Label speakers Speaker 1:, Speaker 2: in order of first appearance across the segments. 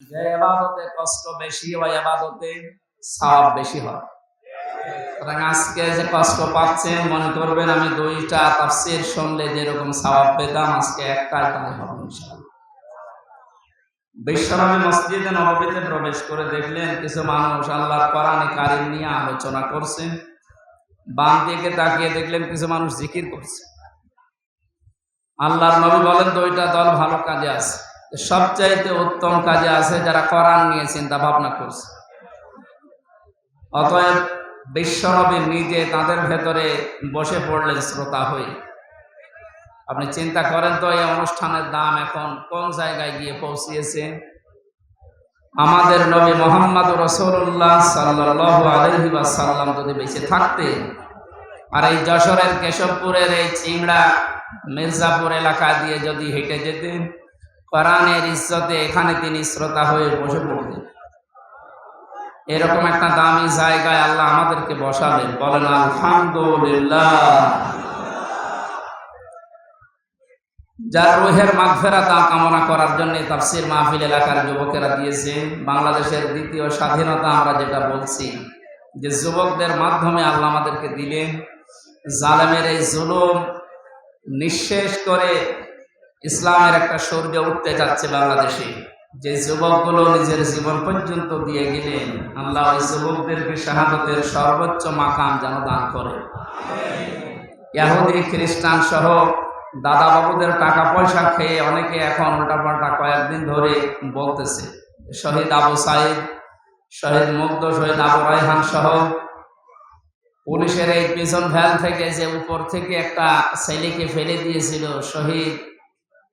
Speaker 1: যে এবাদতে কষ্ট বেশি ওই এবাদতে সওয়াব বেশি হয়। আজকে যে কষ্ট পাচ্ছেন, মনে করবেন আমি দুইটা তাফসির শুনলে যেরকম পেতাম, আজকে তাই হবে মসজিদে নববীতে প্রবেশ করে দেখলেন, কিছু মানুষ কোরআনে কারিম নিয়ে আলোচনা করছে। বাম দিকে তাকিয়ে দেখলেন কিছু মানুষ জিকির করছে। আল্লাহর নবী বলেন, দুইটা দল ভালো কাজে আছে। সবচাইতে উত্তম কাজে আছে যারা কোরআন নিয়ে চিন্তা ভাবনা করছে। অতএব বিশ্বনবী নিজে তাদের ভেতরে বসে পড়লেন শ্রোতা হয়ে। আপনি চিন্তা করেন তো, এই অনুষ্ঠানের দাম এখন কোন জায়গায় গিয়ে পৌঁছিয়েছে? আমাদের নবী মোহাম্মদ রসুল্লাহ সাল্লাহ আলহি সাল্লাম যদি বেঁচে থাকতে, আর এই যশোরের কেশবপুরের এই চিংড়া মির্জাপুর এলাকা দিয়ে যদি হেঁটে যেতেন কোরআনের ইজ্জতে এখানে তিনি শ্রোতা হয়ে বসে পড়তেন এরকম একটা দামি জায়গায় আল্লাহ আমাদেরকে বসাবেন বলেন, আলহামদুলিল্লাহ। যার রোহের মাগফেরাত কামনা করার জন্য তাফসির মাহফিল এলাকার যুবকেরা দিয়েছে। বাংলাদেশের দ্বিতীয় স্বাধীনতা আমরা যেটা বলছি, যে যুবকদের মাধ্যমে আল্লাহ আমাদেরকে দিলেন। জালেমের এই জুলুম নিঃশেষ করে ইসলামের একটা সূর্য উঠতে যাচ্ছে বাংলাদেশে। যে যুবকগুলো নিজের জীবন পর্যন্ত দিয়ে গেলেন, আল্লাহ ওই যুবকদেরকে শাহাদতের সর্বোচ্চ মাকাম যেন দান করে। ইয়াহুদি, খ্রিস্টান সহ দাদা বাবুদের টাকা পয়সা খেয়ে অনেকে এখন উল্টাপাল্টা কয়েকদিন ধরে বলতেছে। শহীদ আবু সাইদ, শহীদ মুগ্ধ শহীদ আবু রায়হান সহ পুলিশের এই পিছন ভ্যান থেকে যে উপর থেকে একটা ছেলেকে ফেলে দিয়েছিল শহীদ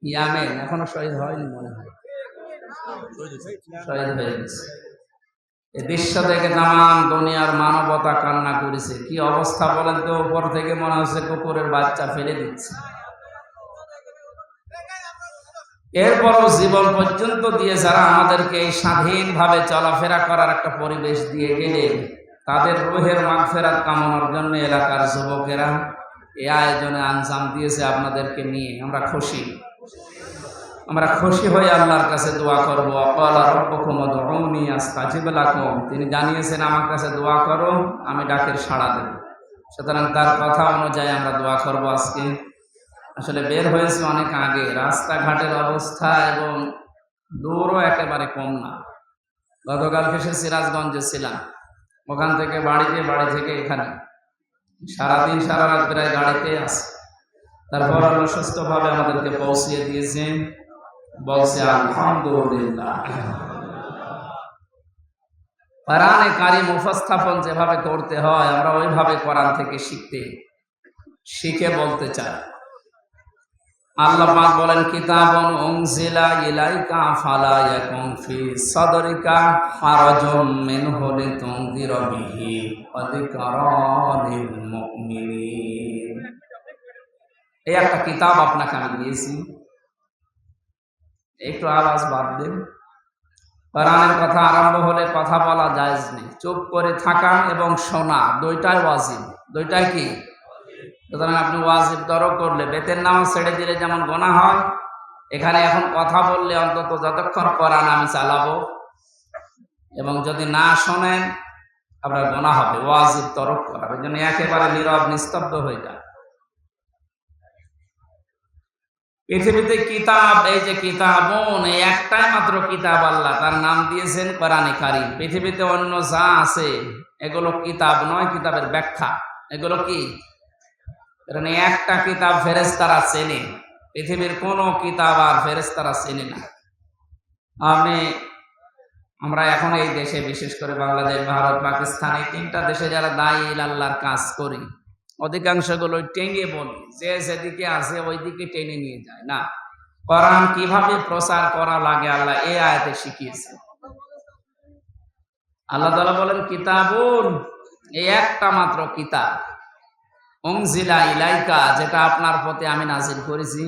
Speaker 1: ইয়ামেন এখনও শহীদ হয়নি মনে হয়। শহীদ হয়ে গেছে। এই দৃশ্য দেখে তাম দুনিয়ার মানবতা কান্না করেছে। কি অবস্থা বলেন তো? উপর থেকে মনে হচ্ছে কুকুরের বাচ্চা ফেলে দিচ্ছে। এরপরও জীবন পর্যন্ত দিয়ে যারা আমাদেরকে এই স্বাধীনভাবে চলাফেরা করার একটা পরিবেশ দিয়ে গেলেন, তাদের রোহের মাগফেরাত কামনার জন্য এলাকার যুবকেরা এ আয়োজনে আঞ্জাম দিয়েছে আপনাদেরকে নিয়ে। আমরা খুশি। আমরা খুশি হয়ে আল্লাহর কাছে দোয়া করব। তিনি জানিয়েছেন, আমার কাছে দোয়া করো, আমি ডাকের সাড়া দেব। সুতরাং তার কথা অনুযায়ী আমরা দোয়া করব আজকে। আসলে বের হয়েছে অনেক আগে। রাস্তাঘাটের অবস্থা এবং দৌড়ও একেবারে কম না। গতকালকে সে সিরাজগঞ্জে ছিলাম। ওখান থেকে বাড়িতে, বাড়ি থেকে এখানে। সারাদিন, সারা রাত প্রায় গাড়িতে আছে। তারপর আল্লাহ সুস্থভাবে আমাদেরকে পৌঁছিয়ে দিয়েছেন বলছে, আলহামদুলিল্লাহ। কোরআনে কারিম উপস্থাপন যেভাবে করতে হয়, আমরা ওইভাবে কোরআন থেকে শিখতে, শিখে বলতে চাই। আল্লাহ পাক বলেন, কিতাবন উনজিলা ইলাইকা ফালা ইয়াকুম ফি সাদরিকা হারাজুম মিনহু লিতুনদিরা বিহি ওয়া মুমিনিন। এই একটা কিতাব আপনাকে আমি দিয়েছি। একটু আওয়াজ বাদ দিন। কোরআনের কথা আরম্ভ হলে কথা বলা জায়েজ নেই। চুপ করে থাকা এবং শোনা, দুইটাই ওয়াজিব। দুইটাই কি? সুতরাং আপনি ওয়াজিব দরও করলে বেতের নাম ছেড়ে দিলে যেমন গোনা হয়, এখানে এখন কথা বললে অন্তত যতক্ষণ কোরআন আমি চালাবো। এবং যদি না শোনেন, আপনার গোনা হবে, ওয়াজিব তরক করার ওই জন্য একেবারে নীরব, নিস্তব্ধ হয়ে যায় পৃথিবীতে কিতাব, এই যে কিতাবন, এই একটাই মাত্র কিতাব আল্লাহ, তার নাম দিয়েছেন কোরআনে কারিম। পৃথিবীতে অন্য যা আছে, এগুলো কিতাব নয়, কিতাবের ব্যাখ্যা। এগুলো কি? কারণ একটা কিতাব ফেরেস্তারা চেনে। পৃথিবীর কোনো কিতাব আর ফেরেস্তারা চেনে না। আপনি আমরা এখন এই দেশে, বিশেষ করে বাংলাদেশ, ভারত, পাকিস্তান, এই তিনটা দেশে যারা দায়ী, আল্লাহর কাজ করি অধিকাংশগুলো টেঙ্গে বলি যে যেদিকে আছে ওই দিকে টেনে নিয়ে যায়, না? কোরআন কীভাবে প্রচার করা লাগে আল্লাহ এ আয়াতে শিখিয়েছে। আল্লাহ তালা বলেন, কিতাবুন এই একটা মাত্র কিতাব অংজিলা ইলাইকা যেটা আপনার প্রতি আমি নাজিল করেছি।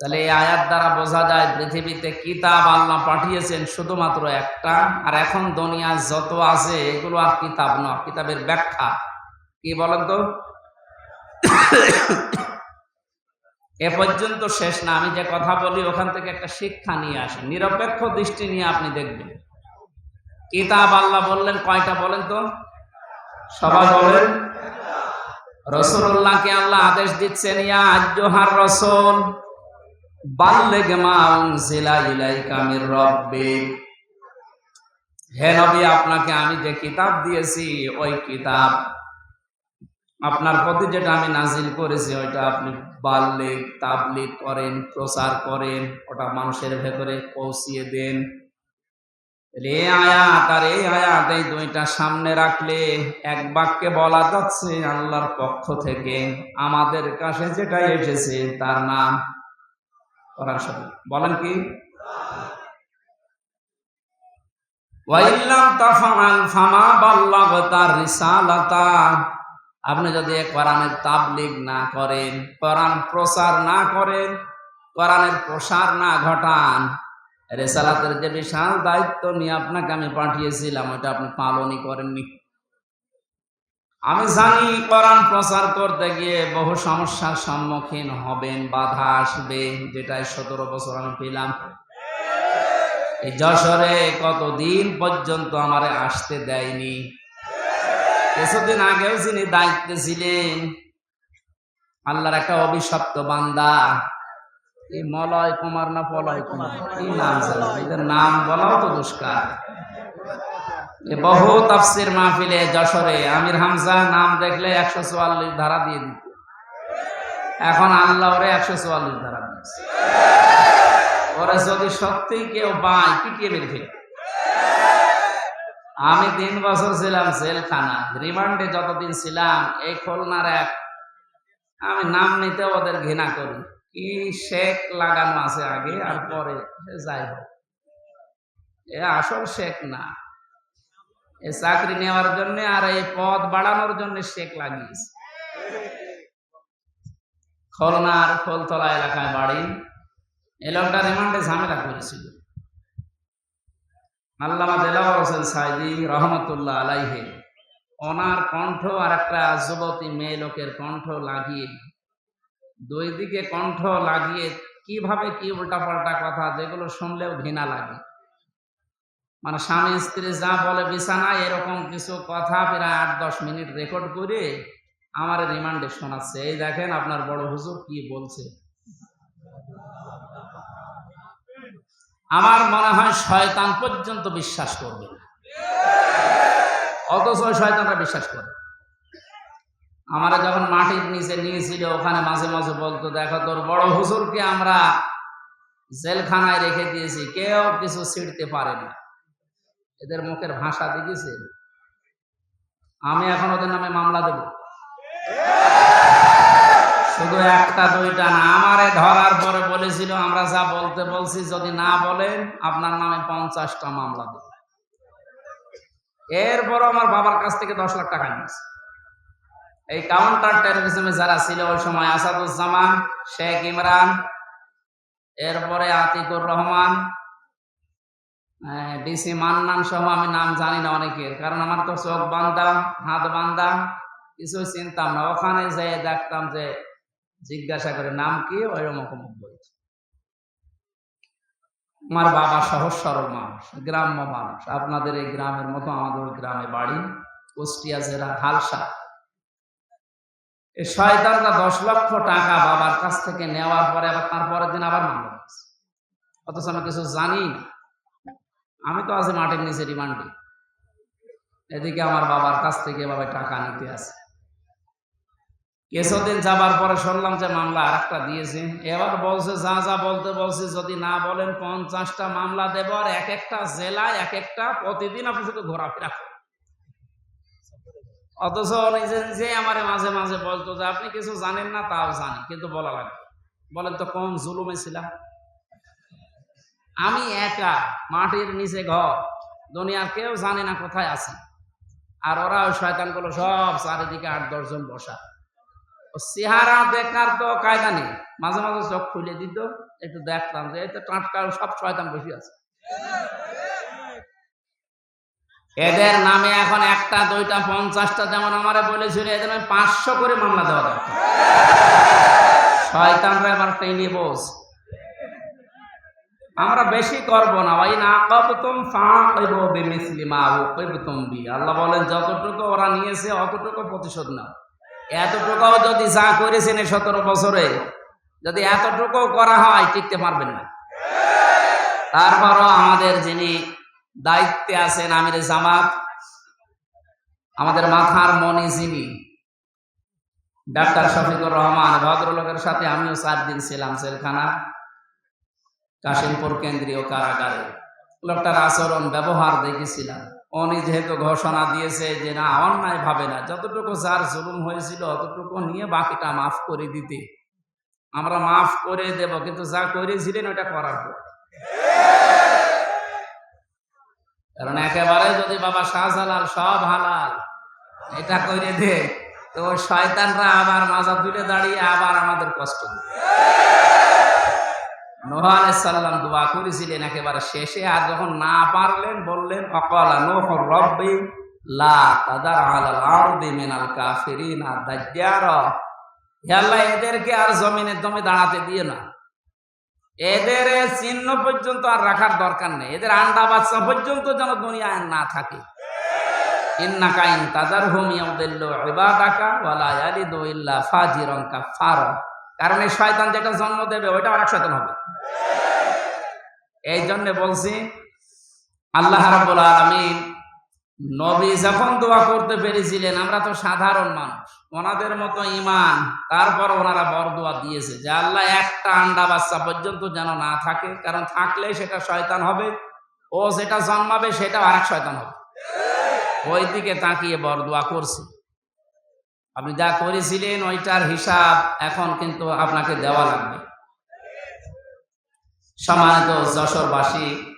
Speaker 1: তাহলে এই আয়াত দ্বারা বোঝা যায় পৃথিবীতে কিতাব আল্লাহ পাঠিয়েছেন শুধুমাত্র একটা, আর এখন দুনিয়া যত আছে এগুলো আর কিতাব নয়, কিতাবের ব্যাখ্যা। কি বলেন তো? এ পর্যন্ত শেষ না। আমি যে কথা বলি, ওখান থেকে একটা শিক্ষা নিয়ে আসি নিরপেক্ষ দৃষ্টি নিয়ে আপনি দেখবেন। কিতাব আল্লাহ বললেন, কয়টা বলেন তো? সবাই বলেন। রসুল্লাহকে আল্লাহ আদেশ দিচ্ছেন, ইয়া আজ্জোহার রসুল হে নবী, আপনাকে আমি যে কিতাব দিয়েছি, ওই কিতাব আপনার প্রতি যেটা আমি নাজিল করেছি, ওইটা আপনি বাল্যে তাবলিগ করেন, প্রচার করেন, ওটা মানুষের ভেতরে পৌঁছিয়ে দেন। রে আয়াত আর এই আয়াত এই দুইটা সামনে রাখলে এক বাক্যে বলা যাচ্ছে, আল্লাহর পক্ষ থেকে আমাদের কাছে যেটা এসেছে, তার নাম করার সাথে বলেন কি? ওয়াইল্লাম তাফাল ফামা বাল্লাগতার রিসালাতা। আপনি যদি কোরআনের তাবলিগ না করেন, কোরআন প্রচার না করেন, কোরআনের প্রসার না ঘটান, রেসালাতের যে বিশাল দায়িত্ব নিয়ে আপনাকে আমি পাঠিয়েছিলাম ওটা আপনি পালনই করেননি। আমি জানি কোরআন প্রচার করতে গিয়ে বহু সমস্যার সম্মুখীন হবেন, বাধা আসবে, যেটাই সতেরো বছর আমি পেলাম। এই যশোরে কতদিন পর্যন্ত আমারে আসতে দেয়নি? কিছুদিন আগেও যিনি দায়িত্বে ছিলেন, আল্লাহর একটা অভিশপ্ত বান্দা। এই মলয় কুমার না পলয় কুমার? কি নাম এদের নাম বলাও তো দুষ্কার। বহু তাফসির মাহফিলে যশোরে আমির হামজা নাম দেখলে একশো চুয়াল্লিশ ধারা দিয়ে দিত। এখন আল্লাহ ওরে একশো চুয়াল্লিশ ধারা দিয়েছে। ওরা যদি সত্যি কেউ পায় পিটিয়ে বের ফেলে আমি তিন বছর ছিলাম জেলখানা। রিমান্ডে যতদিন ছিলাম, এই খুলনার এক, আমি নাম নিতে ওদের ঘৃণা করি। কি শেখ লাগানো আছে আগে আর পরে যাই হোক। এ আসল শেখ না। এ চাকরি নেওয়ার জন্য আর এই পদ বাড়ানোর জন্য শেখ লাগিয়েছে। খুলনার খোলতলা এলাকায় বাড়ি। এই লোকটা রিমান্ডে ঝামেলা করেছিল। আল্লামা দেলাওয়ার হোসেন সাইদি রহমতুল্লাহ আলাইহে, ওনার কণ্ঠ আর একটা যুবতী মেয়ে লোকের কণ্ঠ লাগিয়ে, দুই দিকে কণ্ঠ লাগিয়ে কীভাবে কি উল্টাপাল্টা কথা যেগুলো শুনলেও ঘৃণা লাগে। মানে স্বামী স্ত্রী যা বলে বিছানায় এরকম কিছু কথা প্রায় আট দশ মিনিট রেকর্ড করে আমার রিমান্ডে শোনাচ্ছে। এই দেখেন আপনার বড় হুজুর কি বলছে। আমার মনে হয় শয়তান পর্যন্ত বিশ্বাস করবে অথচ শয়তানরা বিশ্বাস করে। আমরা যখন মাটির নিচে নিয়েছিল ওখানে মাঝে মাঝে বলতো, দেখো তোর বড় হুজুরকে আমরা জেলখানায় রেখে দিয়েছি, কেউ কিছু ছিঁড়তে পারে না। এদের মুখের ভাষা দেখেছে আমি এখন ওদের নামে মামলা দেব। শুধু একটা, দুইটা না। আমারে ধরার পরে বলেছিল, আমরা যা বলতে বলছি, যদি না বলেন, আপনার নামে পঞ্চাশটা মামলা দেব। এরপর আমার বাবার কাছ থেকে দশ লাখ টাকা নিয়েছে। এই কাউন্টার টেরোরিজমে যারা ছিল, ওই সময় আসাদুজ্জামান, শেখ ইমরান, এরপরে আতিকুর রহমান ডিসি মান্নান সহ আমি নাম জানি না অনেকের, কারণ আমার তো চোখ বান্ধা হাত বান্ধা কিছু চিনতাম না। ওখানে যে দেখতাম যে জিজ্ঞাসা করে, নাম কি? ওই রকম বলছে। আমার বাবা সহজ সরল মানুষ, গ্রাম্য মানুষ। আপনাদের এই গ্রামের মতো আমাদের গ্রামে বাড়ি, কুষ্টিয়া জেলা হালসা এই শয়তানরা দশ লক্ষ টাকা বাবার কাছ থেকে নেওয়ার পরে আবার তার পরের দিন আবার মামলা দিয়েছে অথচ আমি কিছু জানি না। আমি তো আছি মাঠের নিচে রিমান্ডে এদিকে আমার বাবার কাছ থেকে এভাবে টাকা নিতে আছে কিছুদিন যাবার পরে শুনলাম যে মামলা আর একটা দিয়েছে। এবার বলছে, যা যা বলতে বলছে, যদি না বলেন পঞ্চাশটা মামলা দেব আর এক একটা জেলায় এক একটা প্রতিদিন আপনি শুধু ঘোরাফেরা অথচ নিজে আমার মাঝে মাঝে বলতো যে, আপনি কিছু জানেন না, তাও জানি, কিন্তু বলা লাগবে। বলেন তো, কোন জুলুমে ছিলাম? আমি একা, মাটির নিচে ঘর, দুনিয়ার কেউ জানে না কোথায় আছি। আর ওরা ওই শয়তানগুলো সব চারিদিকে আট দশজন বসা। চেহারা দেখার তো কায়দা নেই। মাঝে মাঝে চোখ খুলে দিত, একটু দেখতাম যে এই তো টাটকা সব শয়তান বসে আছে। এদের নামে এখন একটা, দুইটা, পঞ্চাশটা যেমন আমারে বলেছিল, এদের নামে পাঁচশো করে মামলা দেওয়া দরকার। শয়তানরা এবার টেনে বস। আমরা বেশি করব না। ভাই না কবতুম ফাকিবু বিমিসলি মা উকিবতুম বি। আল্লাহ বলেন, যতটুকু ওরা নিয়েছে, অতটুকু প্রতিশোধ নাও। এতটুকুও যদি যা করেছেন এই সতেরো বছরে, যদি এতটুকু করা হয়, টিকতে পারবেন না। তারপরও আমাদের যিনি দায়িত্বে আছেন আমির জামাত, আমাদের মাথার মনি যিনি, ডাক্তার শফিকুর রহমান, ভদ্রলোকের সাথে আমিও চার দিন ছিলাম সেলখানা কাশিমপুর কেন্দ্রীয় কারাগারে। লোকটার আচরণ, ব্যবহার দেখেছিলাম। উনি যেহেতু ঘোষণা দিয়েছে যে না, অন্যায় ভাবে না, যতটুকু যার জুলুম হয়েছিল, অতটুকু নিয়ে বাকিটা মাফ করে দিতে। আমরা মাফ করে দেব, কিন্তু যা করেছিলেন ওটা করার পর। কারণ একেবারে যদি বাবা শাহজালাল সব হালাল, এটা করে দে, তো শয়তানরা আবার মাজা তুলে দাঁড়িয়ে আবার আমাদের কষ্ট দেবে। নোহ আলাইসাল্লাম দোয়া করেছিলেন একেবারে শেষে, আর যখন না পারলেন, বললেন, অকলা নোহ রব্বি এদেরকে আর জমিনের দমে দাঁড়াতে দিয়ে না। এদের চিহ্ন পর্যন্ত আর রাখার দরকার নেই। এদের আন্ডা বাচ্চা পর্যন্ত যেন দুনিয়ায় না থাকে। ইন্না কাইন তাদার হুম ইয়াউদিল্লু ইবাদাকা ওয়ালা ইয়ালিদু ইল্লা ফাজিরন কারণ এই শয়তান যেটা জন্ম দেবে ওইটা আরেক শয়তান হবে। এই জন্য বলছি, আল্লাহ রাব্বুল আলামিন নবী যখন দোয়া করতে পেরেছিলেন, আমরা তো সাধারণ মানুষ, ওনাদের মতো ইমান তারপর ওনারা বড় দোয়া দিয়েছে যে আল্লাহ একটা আন্ডা বাচ্চা পর্যন্ত যেন না থাকে, কারণ থাকলে সেটা শয়তান হবে, ও যেটা জন্মাবে সেটা আরেক শয়তান হবে। ওই দিকে তাকিয়ে বড় দোয়া করছি। আপনি যা করেছিলেন, ওইটার হিসাব এখন কিন্তু আপনাকে দেওয়া লাগবে। সম্মানিত যশোরবাসী।